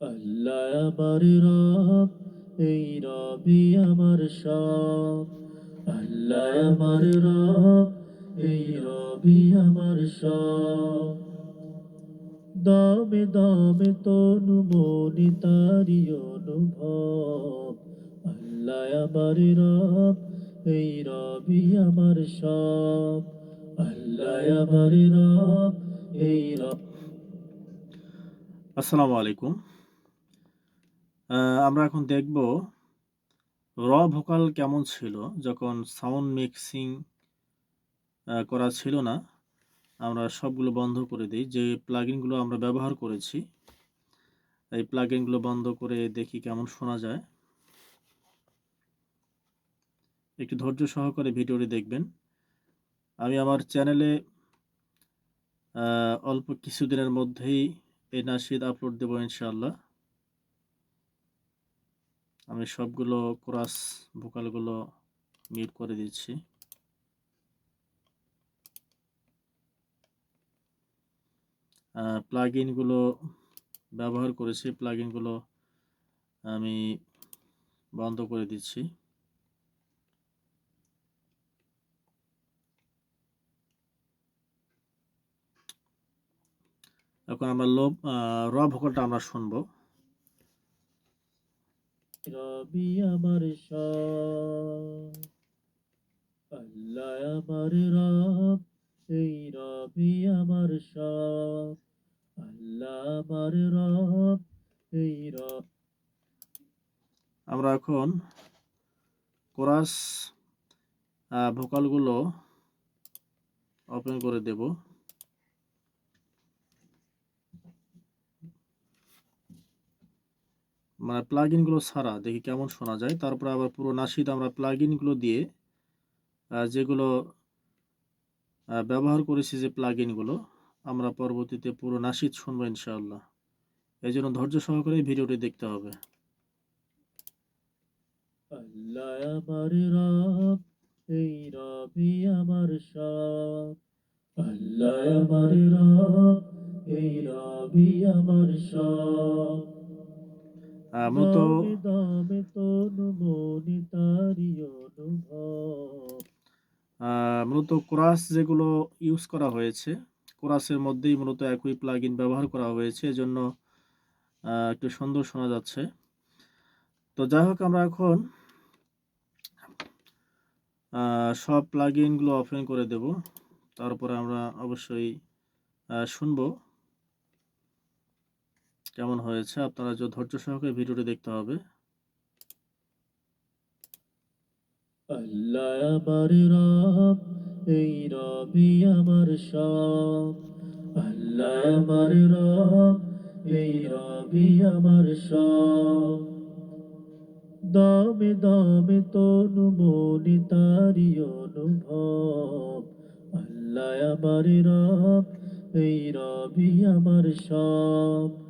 আল্লাহ আমার রব, এই রবি আমার সব। আল্লাহ আমার রব, এই রবি আমার সব। দমে দমে তনু মনি তারি অনুভব। আল্লাহ আমার রব, এই রবি আমার সব। আল্লাহ আমার রব, এই রব আসসালামু আলাইকুম। আমরা এখন দেখব র ভোকাল কেমন ছিল যখন সাউন্ড মিক্সিং করা ছিল না। আমরা সবগুলো বন্ধ করে দিই। যে প্লাগইনগুলো আমরা ব্যবহার করেছি, এই প্লাগইনগুলো বন্ধ করে দেখি কেমন শোনা যায়। একটু ধৈর্য সহকারে ভিডিওটি দেখবেন। আমি আমার চ্যানেলে অল্প কিছুদিনের মধ্যেই এই নাশিদ আপলোড দেবো ইনশাআল্লাহ। আমি সবগুলো কোরাস ভোকালগুলো মিট করে দিচ্ছি। প্লাগ ইনগুলো ব্যবহার করেছি প্লাগ ইনগুলো আমি বন্ধ করে দিচ্ছি। এখন আমরা লো র ভোকালটা আমরা শুনব। রবি আমার আল্লাহ আমার রব, এই রবি আমার সব। আল্লাহ আমার রব, এই রব। আমরা এখন কোরাস ভোকালগুলো ওপেন করে দেব। মানে প্লাগ ইনগুলো ছাড়া দেখি কেমন শোনা যায়। তারপরে আবার পুরো নাশিদ আমরা প্লাগ ইনগুলো দিয়ে যেগুলো ব্যবহার করেছি যে প্লাগ ইনগুলো আমরা পরবর্তীতে পুরো নাশিদ শুনব ইনশাআল্লাহ। এই জন্য ধৈর্য সহকারে ভিডিওটি দেখতে হবে। আল্লাহ আমার এই আমার আল্লাহ আমার এই আমার মূলত দমে দমে তনু মনি তারি অনুভব। মূলত কোরাস যেগুলো ইউজ করা হয়েছে কোরাসের মধ্যেই মূলত একই প্লাগইন ব্যবহার করা হয়েছে এজন্য একটু সুন্দর শোনা যাচ্ছে। তো যাই হোক আমরা এখন আহ, সব প্লাগইনগুলো ওপেন করে দেব। তারপরে আমরা অবশ্যই আহ, শুনব। কেমন হয়েছে? আপনারা যে ধৈর্য সহকারে ভিডিওটি দেখতে হবে। আল্লাহ আমার রব, এই রবি আমার সব। আল্লাহ আমার রব, এই রবি আমার সব। দমে দমে তনু মনি তারি অনুভব। আল্লাহ আমার রব, এই রবি আমার সব।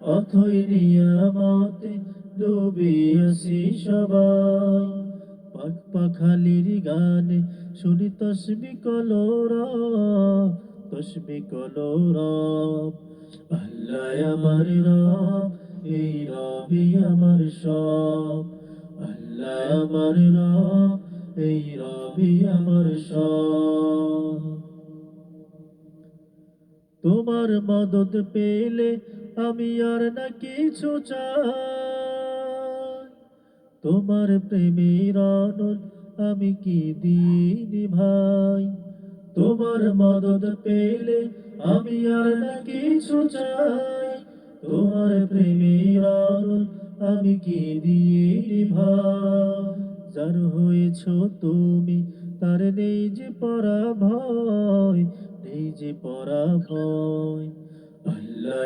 অথই নিয়ামতে ডুবে আছি সবাই। পাখ পাখালির গানে শুনি তসবি কলোরা তসবি কলোরব। আল্লাহ আমার রব, এই রবি আমার সব। আল্লাহ আমার রব, এই রবি আমার সব। তোমার মদত পেলে আমি আর না কিছু চাই। তোমার প্রেমের অনল আমি কি দিন ভাই? তোমার মদত পেলে আমি আর না কিছু চাই। তোমার প্রেমের অনল আমি কি দিয়ে ভাই? যার হয়েছ তুমি তার নেই যে পরা ভয় নেই যে পরা ভয় আল্লাহ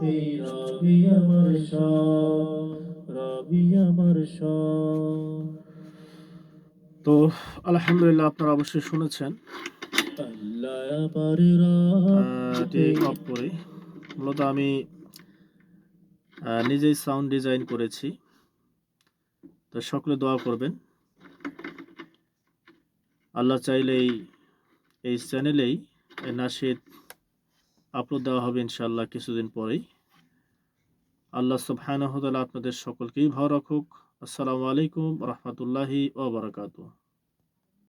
এই রবি আমার সব রবি আমার সব তো আলহামদুলিল্লাহ আপনারা অবশ্যই শুনেছেন অফ মূলত আমি নিজেই সাউন্ড ডিজাইন করেছি। তো সকলে দোয়া করবেন। আল্লাহ চাইলেই এই চ্যানেলেই নাশিদ আপলোড দেওয়া হবে ইনশাল্লাহ কিছুদিন পরেই। আল্লাহ সুবহানাহু ওয়া আপনাদের সকলকেই ভালো রাখুক। আসসালামু আলাইকুম রহমতুল্লাহি ওয়া বারাকাতুহু।